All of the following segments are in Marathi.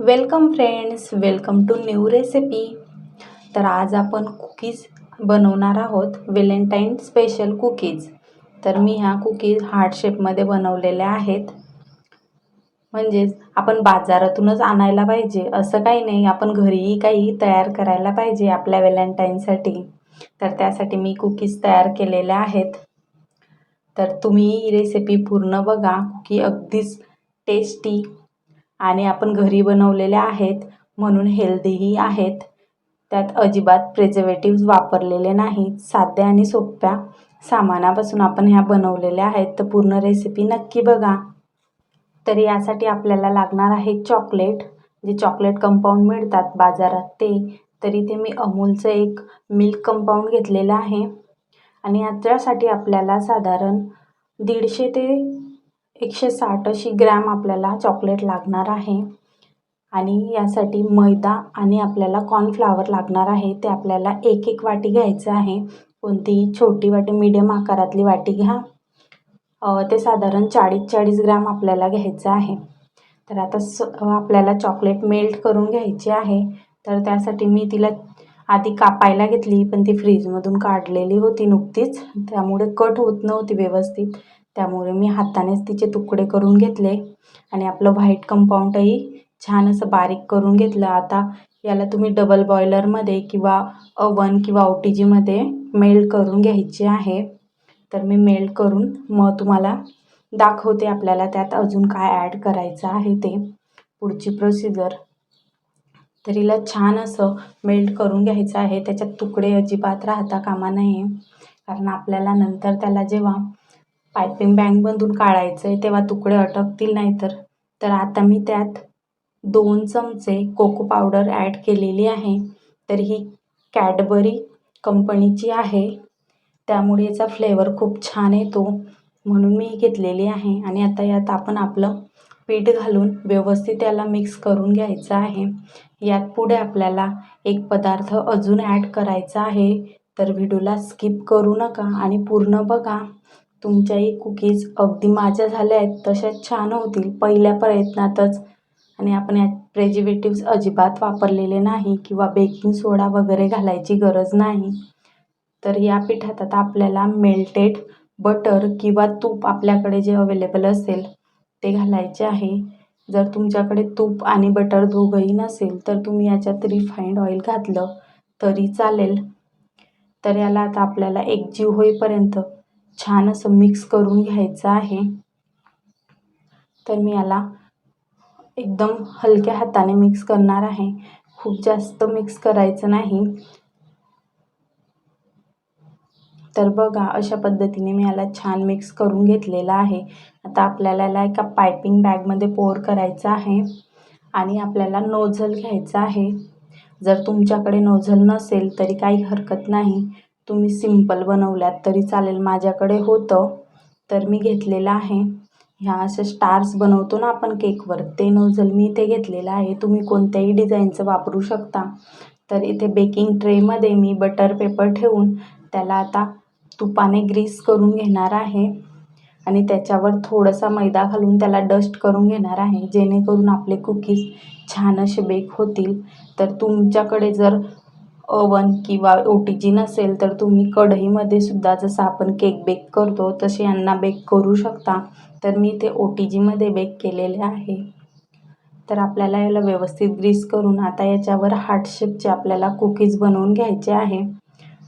Welcome friends welcome to new recipe. तर आज आपण कुकीज बनवणार आहोत वेलेंटाईन स्पेशल कुकीज. तर मी ह्या कुकीज हार्ट शेपमध्ये बनवलेल्या आहेत. म्हणजेच आपण बाजारातूनच आणायला पाहिजे असं काही नाही आपण घरीही काही तयार करायला पाहिजे आपल्या वेलेंटाईनसाठी तर त्यासाठी मी कुकीज तयार केलेल्या आहेत. तर तुम्ही ही रेसिपी पूर्ण बघा कुकी अगदीच टेस्टी आणि आपण घरी बनवलेल्या आहेत म्हणून हेल्दीही आहेत. त्यात अजिबात प्रिझर्वेटिव्ज वापरलेले नाहीत साध्या आणि सोप्या सामानापासून आपण ह्या बनवलेल्या आहेत. तर पूर्ण रेसिपी नक्की बघा. तर यासाठी आपल्याला लागणार आहे चॉकलेट जे चॉकलेट कंपाऊंड मिळतात बाजारात ते. तर इथे मी अमूलचं एक मिल्क कंपाऊंड घेतलेलं आहे. आणि याच्यासाठी आपल्याला साधारण दीडशे ते एकशे साठ अशी ग्रॅम आपल्याला चॉकलेट लागणार आहे. आणि यासाठी मैदा आणि आपल्याला कॉर्नफ्लावर लागणार आहे. ते आपल्याला एक एक वाटी घ्यायचं आहे. कोणतीही छोटी वाटी मीडियम आकारातली वाटी घ्या. ते साधारण चाळीस चाळीस ग्रॅम आपल्याला घ्यायचं आहे. तर आता स आपल्याला चॉकलेट मेल्ट करून घ्यायची आहे. तर त्यासाठी मी तिला आधी कापायला घेतली पण ती फ्रीजमधून काढलेली होती नुकतीच. त्यामुळे कट होत नव्हती व्यवस्थित. त्यामुळे मी हातानेच तिचे तुकडे करून घेतले आणि आपलं व्हाईट कंपाऊंडही छान असं बारीक करून घेतलं. आता याला तुम्ही डबल बॉयलरमध्ये किंवा अवन किंवा ओ टी जीमध्ये मेल्ट करून घ्यायचे आहे. तर मी मेल्ट करून मग तुम्हाला दाखवते आपल्याला त्यात अजून काय ॲड करायचं आहे ते. पुढची प्रोसिजर तर हिला छान असं मेल्ट करून घ्यायचं आहे. त्याच्यात तुकडे अजिबात राहता कामा नये. कारण आपल्याला नंतर त्याला जेव्हा पायपिंग बँकमधून काढायचं आहे तेव्हा तुकडे अटकतील नाही तर तर आता मी त्यात दोन चमचे कोको पावडर ॲड केलेली आहे. तर ही कॅडबरी कंपनीची आहे. त्यामुळे याचा फ्लेवर खूप छान येतो म्हणून मी घेतलेली आहे. आणि आता यात आपण आपलं पीठ घालून व्यवस्थित त्याला मिक्स करून घ्यायचं आहे. यात पुढे आपल्याला एक पदार्थ अजून ॲड करायचा आहे. तर व्हिडिओला स्किप करू नका आणि पूर्ण बघा. तुमच्याही कुकीज अगदी माझ्या झाल्या आहेत तशाच छान होतील पहिल्या प्रयत्नातच. आणि आपण यात प्रेजिवेटिव्स अजिबात वापरलेले नाही किंवा बेकिंग सोडा वगैरे घालायची गरज नाही. तर या पिठात आता आपल्याला मेल्टेड बटर किंवा तूप आपल्याकडे जे अवेलेबल असेल ते घालायचे आहे. जर तुमच्याकडे तूप आणि बटर दोघंही नसेल तर तुम्ही याच्यात रिफाईंड ऑइल घातलं तरी चालेल. तर याला आता आपल्याला एकजीव होईपर्यंत छान असं मिक्स करून घ्यायचं आहे. तर मी याला एकदम हलक्या हाताने मिक्स करणार आहे. खूप जास्त मिक्स करायचं नाही. तर बघा अशा पद्धतीने मी याला छान मिक्स करून घेतलेला आहे. आता आपल्याला याला एका पायपिंग बॅगमध्ये पोर करायचं आहे. आणि आपल्याला नोझल घ्यायचं आहे. जर तुमच्याकडे नोझल नसेल तरी काही हरकत नाही. तुम्ही सिंपल बनवल्यात तरी चालेल. माझ्याकडे होतं तर मी घेतलेलं आहे. ह्या असे स्टार्स बनवतो ना आपण केकवर ते नोझल मी इथे घेतलेलं आहे. तुम्ही कोणत्याही डिझाईनचं वापरू शकता. तर इथे बेकिंग ट्रेमध्ये मी बटर पेपर ठेवून त्याला आता तुपाने ग्रीस करून घेणार आहे. आणि त्याच्यावर थोडासा मैदा घालून त्याला डस्ट करून घेणार आहे. जेणेकरून आपले कुकीज छान असे बेक होतील. तर तुमच्याकडे जर ओवन किंवा ओ टी जी नसेल तर तुम्ही कढईमध्ये सुद्धा जसं आपण केक बेक करतो तसे यांना बेक करू शकता. तर मी ते ओ टी जीमध्ये बेक केलेले आहे. तर आपल्याला याला व्यवस्थित ग्रीस करून आता याच्यावर हार्टशेपचे आपल्याला कुकीज बनवून घ्यायचे आहे.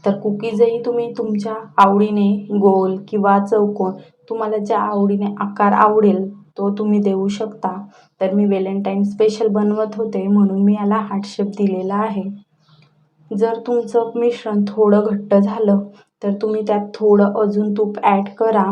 तर कुकीजही तुम्ही तुमच्या आवडीने गोल किंवा चौकोन तुम्हाला ज्या आवडीने आकार आवडेल तो तुम्ही देऊ शकता. तर मी वेलेंटाईन स्पेशल बनवत होते म्हणून मी याला हार्टशेप दिलेला आहे. जर तुमचं मिश्रण थोडं घट्ट झालं तर तुम्ही त्यात थोडं अजून तूप ॲड करा.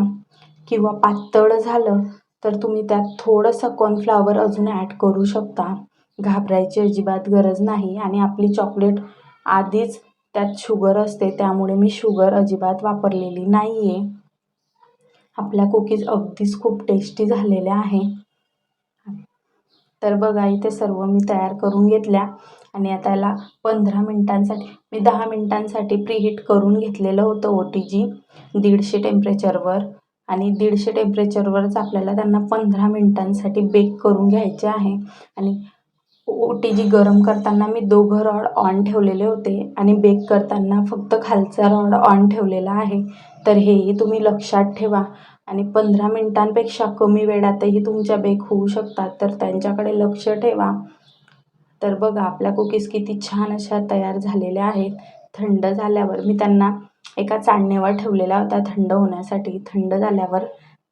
किंवा पातळ झालं तर तुम्ही त्यात थोडंसं कॉर्नफ्लावर अजून ॲड करू शकता. घाबरायची अजिबात गरज नाही. आणि आपली चॉकलेट आधीच त्यात शुगर असते त्यामुळे मी शुगर अजिबात वापरलेली नाही आहे आपल्या कुकीज अगदीच खूप टेस्टी झालेल्या आहे. तर बघा इथे सर्व मी तयार करून घेतल्या. आणि आता याला पंधरा मिनटांसाठी मी दहा मिनटांसाठी प्रीहीट करून घेतलेलं होतं ओ टी जी दीडशे टेम्परेचरवर. आणि दीडशे टेम्परेचरवरच आपल्याला त्यांना पंधरा मिनटांसाठी बेक करून घ्यायचे आहे. आणि ओ टी जी गरम करताना मी दोघं रॉड ऑन ठेवलेले होते आणि बेक करताना फक्त खालचा रॉड ऑन ठेवलेला आहे. तर हेही तुम्ही लक्षात ठेवा. आणि पंधरा मिनटांपेक्षा कमी वेळातही तुमच्या बेक होऊ शकतात. तर त्यांच्याकडे लक्ष ठेवा. तर बघा आपल्या कुकीज किती छान अशा तयार झालेल्या आहेत. थंड झाल्यावर मी त्यांना एका चाळणीवर ठेवलेला होता थंड होण्यासाठी. थंड झाल्यावर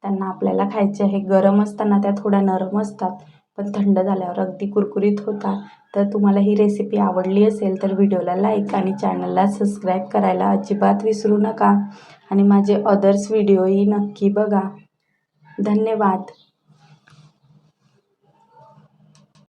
त्यांना आपल्याला खायचे आहे. गरम असताना त्या थोड्या नरम असतात पण थंड झाल्यावर अगदी कुरकुरीत होतात. तर तुम्हाला ही रेसिपी आवडली असेल तर व्हिडिओला लाईक आणि चॅनलला सबस्क्राईब करायला अजिबात विसरू नका. आणि माझे अदर्स व्हिडिओही नक्की बघा. धन्यवाद.